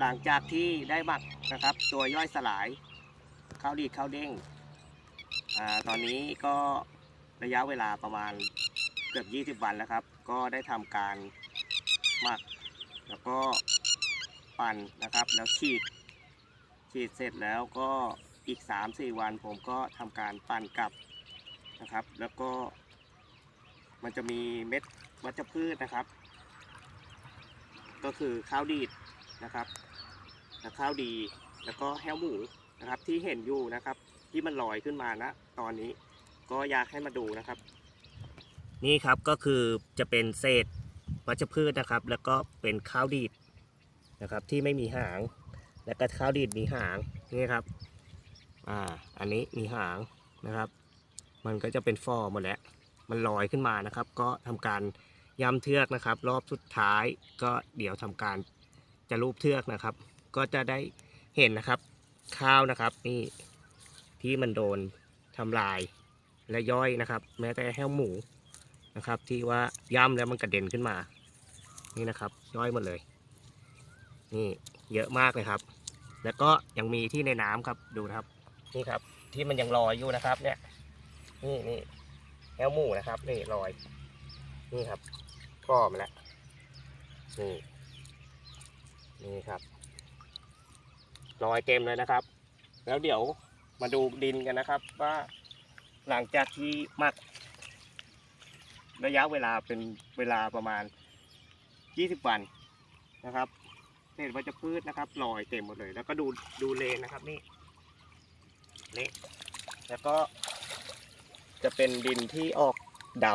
หลังจากที่ได้หมักนะครับ ตัวย่อยสลายข้าวดีดข้าวเด้งอตอนนี้ก็ระยะเวลาประมาณเกือบ 20 วันแล้วครับ ก็ได้ทำการหมัก แล้วก็ปั่นนะครับ แล้วฉีด ฉีดเสร็จแล้วก็อีก 3-4 วันผมก็ทำการปั่นกลับนะครับ แล้วก็มันจะมีเม็ดวัชพืชนะครับ ก็คือข้าวดีดนะครับ และข้าวดี แล้วก็แห้วหมูนะครับ ที่เห็นอยู่นะครับ ที่มันลอยขึ้นมานะตอนนี้ก็อยากให้มาดูนะครับ นี่ครับก็คือจะเป็นเศษวัชพืชนะครับ แล้วก็เป็นข้าวดีดนะครับที่ไม่มีหาง แล้วก็ข้าวดีดมีหางนี่ครับอ่าอันนี้มีหางนะครับ มันก็จะเป็นฟอหมดแล้ว มันลอยขึ้นมานะครับ ก็ทำการย้ำเทือกนะครับ รอบสุดท้ายก็เดี๋ยวทำการจะรูปเทือกนะครับ ก็จะได้เห็นนะครับ ข้าวนะครับนี่ที่มันโดนทำลายและย่อยนะครับ แม้แต่แห้วหมูนะครับ ที่ว่าย่ำแล้วมันกระเด็นขึ้นมา นี่นะครับ ย่อยหมดเลย นี่เยอะมากเลยครับ แล้วก็ยังมีที่ในน้ำครับดูนะครับ นี่ครับ ที่มันยังลอยอยู่นะครับ เนี่ย นี่นี่แอลหมูนะครับนี่ลอย นี่ครับก็มาแล้วนี่นี่ครับ ลอยเต็มเลยนะครับ แล้วเดี๋ยวมาดูดินกันนะครับว่าหลังจากที่มักระยะเวลาเป็นเวลาประมาณ 20 วันนะครับเศษวัชพืชนะครับลอยเต็มหมดเลย แล้วก็ดูดูเลนนะครับนี่นี่แล้วก็จะเป็นดินที่ออกด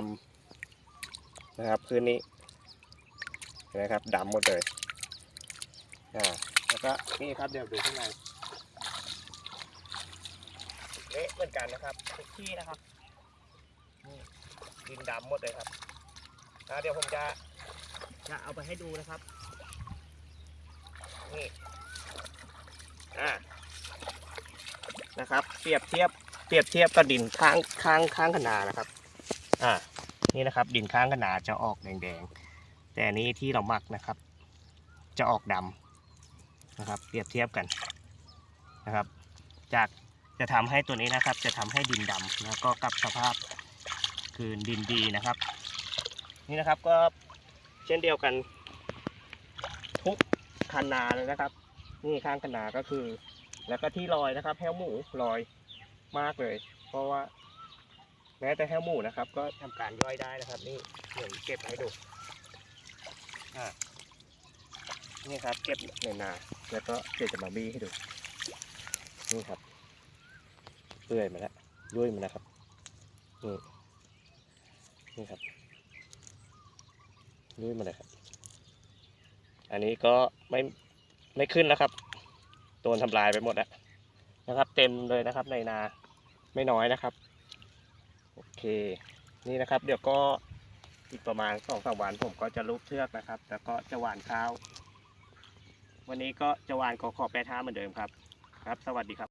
ำนะครับคืนนี้นะครับดำหมดเลยอ่า แล้วก็นี่ครับเดี๋ยวดูข้างในเละเหมือนกันนะครับทุกที่นะครับนี่ดินดำหมดเลยครับอ่าเดี๋ยวผมจะจะเอาไปให้ดูนะครับนี่อ่านะครับ เปรียบเทียบเปรียบเทียบกับดินข้างข้างข้างขนานะครับอ่านี่นะครับ ดินข้างขนาจะออกแดงๆแต่อันนี้ที่เราหมักนะครับ จะออกดำ นะครับ เปรียบเทียบกันนะครับ จากจะทำให้ตัวนี้นะครับ จะทำให้ดินดำแล้วก็กลับสภาพคืนดินดีนะครับ นี่นะครับก็เช่นเดียวกัน ทุกคันนาเลยนะครับ นี่ข้างคันนาก็คือ แล้วก็ที่ลอยนะครับแห้วหมูลอยมากเลย เพราะว่า แม้แต่แห้วหมูนะครับ ก็ทำการย่อยได้นะครับ นี่เดี๋ยวเก็บให้ดูอ่า นี่ครับ เก็บในนา แล้วก็เดี๋ยวจะมาบี้ให้ดู นี่ครับเปื่อยมาแล้วยุ่ยมาแล้วครับ นี่ นี่ครับยุ่ยมาเลยครับ อันนี้ก็ไม่ไม่ขึ้นแล้วครับ โดนทำลายไปหมดแล้วนะครับ เต็มเลยนะครับในนาไม่น้อยนะครับ โอเค นี่นะครับ เดี๋ยวก็อีกประมาณสองสามวันผมก็จะลูกเทือกนะครับ แล้วก็จะหว่านข้าว วันนี้ก็จะวานขอขอบแปรท้าเหมือนเดิมครับ ครับ สวัสดีครับ